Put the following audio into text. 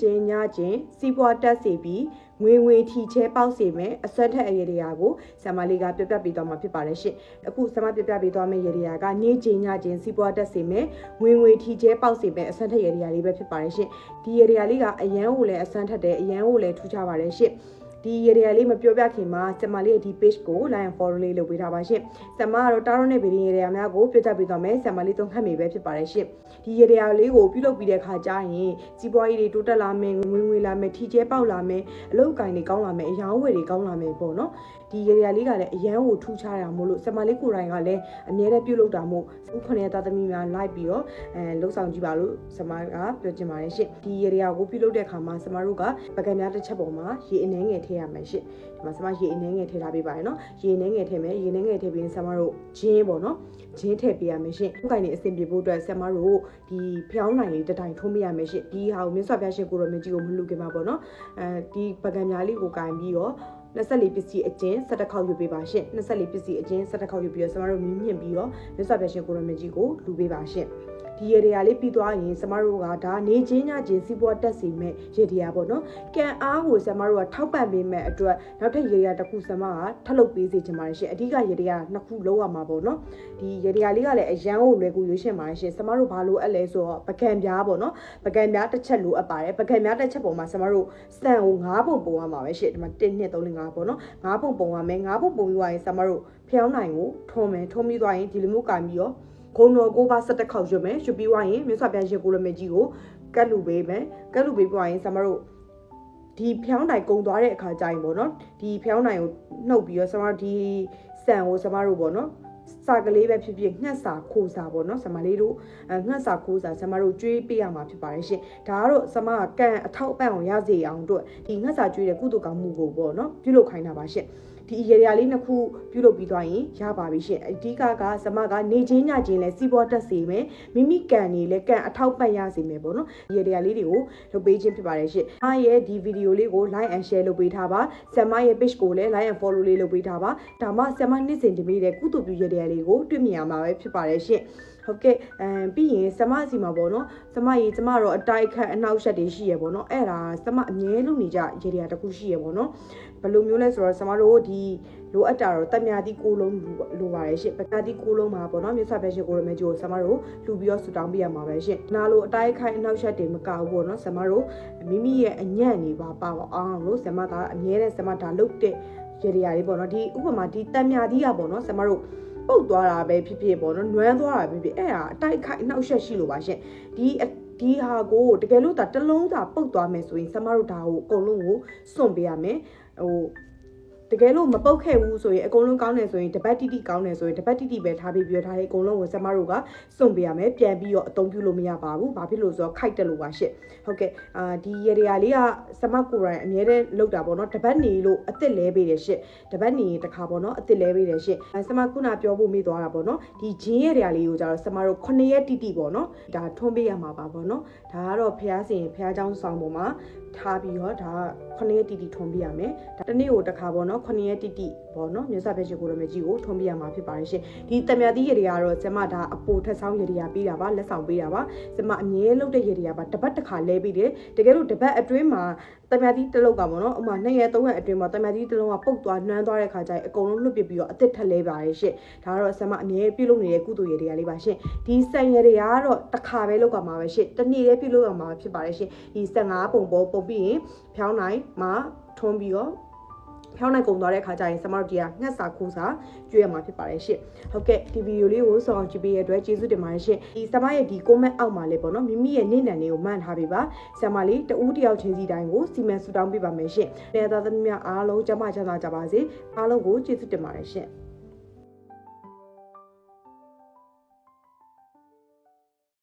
ချင်းညချင်းစီးပွားတက်စေပြီးငွေငွေထီချဲပေါက်စေမယ်အစွမ်းထက်အရေတရားကိုဆမ်မလေးကပြပြပေးသွားမှာဖြစ်ပါတယ်ရှင်အခုဆမ်မပြပြပေးသွားမယ့်ရေတရားကနေချင်းညချင်းစီးပွားတက်စေမယ်ငွေငွေထီချဲပေါက်စေမယ်အစွမ်းထက်ရေတရားလေးပဲဖြစ်ပါတယ်ရှင်ဒီရေတရားလေးကအရန်ကိုလည်းအစွမ်းထက်တယ်အရန်ကိုလည်းထူးခြားပါတယ်ရှင် ဒီရေရလေးမပြောပြခင်မှာစမလေးရဲ့ဒီ page ကို like and follow လေးလုပ်ပေးထားပါရှင်။စမကတော့တာရုံးနဲ့ဗီဒီယိုရေရများကိုပြောပြပေးသွားမယ်။စမလေးသုံးခတ်မိပဲဖြစ်ပါတယ်ရှင်။ဒီရေရလေးကိုပြုလုပ်ပြီးတဲ့ခါကျရင်စီးပွားရေးတွေတိုးတက်လာမယ်ငွေငွေလာမယ်ထီကျဲပေါက်လာမယ်အလုပ်အကင်တွေကောင်းလာမယ်အယောင်းဝယ်တွေကောင်းလာမယ်ပေါ့နော်။ဒီရေရလေးကလည်းအရန်ကိုထူးခြားတာမို့လို့စမလေးကိုယ်တိုင်ကလည်းအမြဲတမ်းပြုလုပ်တာမို့ဥခနဲ့သားသမီးများ like ပြီးတော့အဲလှုပ်ဆောင်ကြည့်ပါလို့စမကပြောချင်ပါတယ်ရှင်။ဒီရေရကိုပြုလုပ်တဲ့ခါမှာစမတို့ကပကံများတစ်ချက်ပေါ်မှာရေအနှဲငယ်ထည့်ရမယ်ရှင်။ဒီမှာဆမရေအနှဲငယ်ထည့်ထားပေးပါရနော်ရေအနှဲငယ်ထည့်မယ်ရေအနှဲငယ်ထည့်ပြီးရင်ဆမတို့ဂျင်းပေါ့နော်ဂျင်းထည့်ပေးရမယ်ရှင်ဥက္ကိုင်နေအဆင်ပြေဖို့အတွက်ဆမတို့ဒီဖျောင်းနိုင်လေးတစ်တိုင်ထုံးပေးရမယ်ရှင်ဒီဟာကိုမြတ်စွာဘုရားရှင်ကိုရောမြကြီးကိုမလူခင်ပါပေါ့နော်အဲဒီပကံများလေးကိုကင်ပြီးတော့24ပစ္စည်းအကျဉ်17ခေါက်ယူပေးပါရှင်24ပစ္စည်းအကျဉ်17ခေါက်ယူပြီးတော့ဆမတို့မြင်းမြင့်ပြီးတော့မြတ်စွာဘုရားရှင်ကိုရောမြကြီးကိုလူပေးပါရှင် ဒီရေတွေကလေးပြီးသွားရင်ကျမတို့ကဒါနေချင်းညချင်းစီးပွားတက်စီမဲ့ရေတွေကပေါ့နော်ကံအားကိုကျမတို့ကထောက်ပံ့ပေးမဲ့အတွက်နောက်ထပ်ရေတွေကတစ်ခုကျမကထပ်လုပ်ပေးစေချင်ပါတယ်ရှင်အဓိကရေတွေကနှစ်ခုလုံးရမှာပေါ့နော်ဒီရေတွေကလေးကလည်းအရန်ကိုလွယ်ကူရွေးရှင်ပါတယ်ရှင်ကျမတို့ဘာလို့အပ်လဲဆိုတော့ပကံပြားပေါ့နော်ပကံပြားတစ်ချက်လိုအပ်ပါတယ်ပကံပြားတစ်ချက်ပုံမှာကျမတို့စံကို၅ပုံပုံရမှာပဲရှင်ဒီမှာ1 2 3 4 5ပေါ့နော်၅ပုံပုံရမယ်၅ပုံပုံပြီးသွားရင်ကျမတို့ဖျောင်းနိုင်ကိုထုံးမယ်ထုံးပြီးသွားရင်ဒီလိုမျိုးကင်ပြီးတော့ ဂုံတော်ကိုပါဆက်တက်ခေါက်ရွတ်မယ်ရွတ်ပြီးွားရင်မြတ်စွာဘုရားရေကိုရမေကြီးကိုကတ်လူပေးမယ်ကတ်လူပေးပွားရင်ဆမတို့ဒီဖျောင်းတိုင်ကုံသွားတဲ့အခါကျရင်ပေါ့နော်ဒီဖျောင်းတိုင်ကိုနှုတ်ပြီးတော့ဆမတို့ဒီဆန်ကိုဆမတို့ပေါ့နော် စာကလေးပဲဖြစ်ဖြစ်ငှက်စာခိုးစာပေါ့နော်ဆမလေးတို့ငှက်စာခိုးစာဆမတို့ကျွေးပေးရမှာဖြစ်ပါတယ်ရှင်ဒါကတော့ဆမကကန်အထောက်အပံ့အောင်ရစေအောင်အတွက်ဒီငှက်စာကျွေးတဲ့ကုသကောင်မှုကိုပေါ့နော်ပြုလုပ်ခိုင်းတာပါရှင်ဒီရေရာလေးနှစ်ခုပြုလုပ်ပြီးသွားရင်ရပါပြီရှင်အဓိကကစမကနေချင်းညချင်းလဲစီးပွားတက်စေမယ်မိမိကန်နေလဲကန်အထောက်ပံ့ရစေမယ်ပေါ့နော်ရေရာလေးတွေကိုလုပ်ပေးခြင်းဖြစ်ပါတယ်ရှင်အားရဲ့ဒီဗီဒီယိုလေးကို like and share လုပ်ပေးထားပါဆမရဲ့ page ကိုလည်း like and follow လေးလုပ်ပေးထားပါဒါမှဆမနှစ်စဉ်တင်ပေးတဲ့ကုသပြုရေရာလေးကိုတွေ့မြင်ရမှာပဲဖြစ်ပါတယ်ရှင်ဟုတ်ကဲ့အမ်ပြီးရင်စမစီမှာပေါ့နော်စမရေစမတော့အတိုက်ခတ်အနောက်ရှက်တွေရှိရပေါ့နော်အဲ့ဒါစမအမြဲလုပ်နေကြရေတွေကတခုရှိရပေါ့နော်ဘယ်လိုမျိုးလဲဆိုတော့စမတို့ဒီလိုအပ်တာတော့တမြာတိကိုလုံးလိုပါတယ်ရှင့်ပကတိကိုလုံးမှာပေါ့နော်မြတ်စွာဘုရားရှင်ကိုရမေဂျိုစမတို့လှူပြီးတော့ဆူတောင်းပေးရမှာပဲရှင့်နာလိုအတိုက်ခိုက်အနောက်ရှက်တွေမကဘူးပေါ့နော်စမတို့မိမိရဲ့အညံ့နေပါပါအောင်လို့စမကအမြဲတမ်းစမဒါလုတ်တဲ့ရေတွေလေးပေါ့နော်ဒီဥပမာဒီတမြာတိကပေါ့နော်စမတို့ ပုတ်သွားတာပဲဖြစ်ဖြစ်ပေါ့နော်နွမ်းသွားတာပဲဖြစ်ဖြစ်အဲ့ဒါအတိုက်ခိုက်အနောက်ရှက်ရှိလို့ပါရှင့်ဒီဒီဟာကိုတကယ်လို့ဒါတလုံးသာပုတ်သွားမယ်ဆိုရင်ဆမတို့ဒါကိုအကုန်လုံးကိုစွန့်ပေးရမယ်ဟို တကယ်လို့မပုတ်ခဲ့ဘူးဆိုရင်အကုန်လုံးကောင်းတယ်ဆိုရင်တပတ်တိတိကောင်းတယ်ဆိုရင်တပတ်တိတိပဲထားပြီးပြောထားတယ်အကုန်လုံးကိုဆမတို့ကစွန့်ပေးရမယ်ပြန်ပြီးတော့အသုံးပြုလို့မရပါဘူးဘာဖြစ်လို့ဆိုတော့ခိုက်တက်လို့ပါရှစ်ဟုတ်ကဲ့အာဒီရေရလေးကဆမကိုရိုင်းအမြဲတမ်းလောက်တာပေါ့နော်တပတ်နေလို့အစ်စ်လဲပေးတယ်ရှစ်တပတ်နေတခါပေါ့နော်အစ်စ်လဲပေးတယ်ရှစ်ဆမခုနပြောဖို့မေးသွားတာပေါ့နော်ဒီဂျင်းရရလေးကိုကြတော့ဆမတို့9ရက်တိတိပေါ့နော်ဒါထွန်းပေးရမှာပါပေါ့နော်ဒါကတော့ဖះစင်ဖះเจ้าဆောင်ပေါ်မှာထားပြီးတော့ဒါ9ရက်တိတိထွန်းပေးရမယ်ဒါတနေ့ကိုတစ်ခါပေါ့နော် 9ရက်တိတိပေါ့နော်မြတ်စွာဘုရားရှင်ကိုရမကြီးကိုထွန်းပေးရမှာဖြစ်ပါတယ်ရှင်ဒီတမြတိရေတွေကတော့ကျမဒါအပိုထက်ဆောင်ရေတွေကပေးတာပါလက်ဆောင်ပေးတာပါကျမအမြဲလုပ်တဲ့ရေတွေကပါတပတ်တစ်ခါလဲပေးတယ်တကယ်လို့တပတ်အတွင်းမှာတမြတိတစ်လုံးကပေါ့နော်ဥမာ2ရက်3ရက်အတွင်းမှာတမြတိတစ်လုံးကပုတ်သွားနှမ်းသွားတဲ့ခါကျရင်အကုန်လုံးလွတ်ပစ်ပြီးတော့အစ်စ်ထက်လဲပါတယ်ရှင်ဒါကတော့ကျမအမြဲပြုလုပ်နေတဲ့ကုသိုလ်ရေတွေကလေးပါရှင်ဒီစံရေတွေကတော့တစ်ခါပဲလုပ်ကမှာပဲရှင်တနေ့လေးပြုလုပ်ရမှာဖြစ်ပါတယ်ရှင်ဒီ15ပုံပေါ်ပုတ်ပြီးရင်ဖြောင်းနိုင်မှာထွန်းပြီးတော့ ဖြောင်းနိုင်ကုန်သွားတဲ့အခါကျရင်စမတို့ဒီကငှက်စာခိုးစာကျွေးရမှာဖြစ်ပါတယ်ရှင့်ဟုတ်ကဲ့ဒီဗီဒီယိုလေးကိုဆောင်ကြည့်ပေးရတဲ့အတွက်ကျေးဇူးတင်ပါတယ်ရှင့်ဒီစမရဲ့ဒီ comment အောက်မှာလေးပေါ့နော်မိမိရဲ့နေ့နံလေးကိုမှန်ထားပေးပါဆရာမလေးတဦးတယောက်ချင်းစီတိုင်းကိုစီမံဆူတောင်းပေးပါမယ်ရှင့်နေသားသမီးများအားလုံးကျမချမ်းသာကြပါစေအားလုံးကိုကျေးဇူးတင်ပါတယ်ရှင့်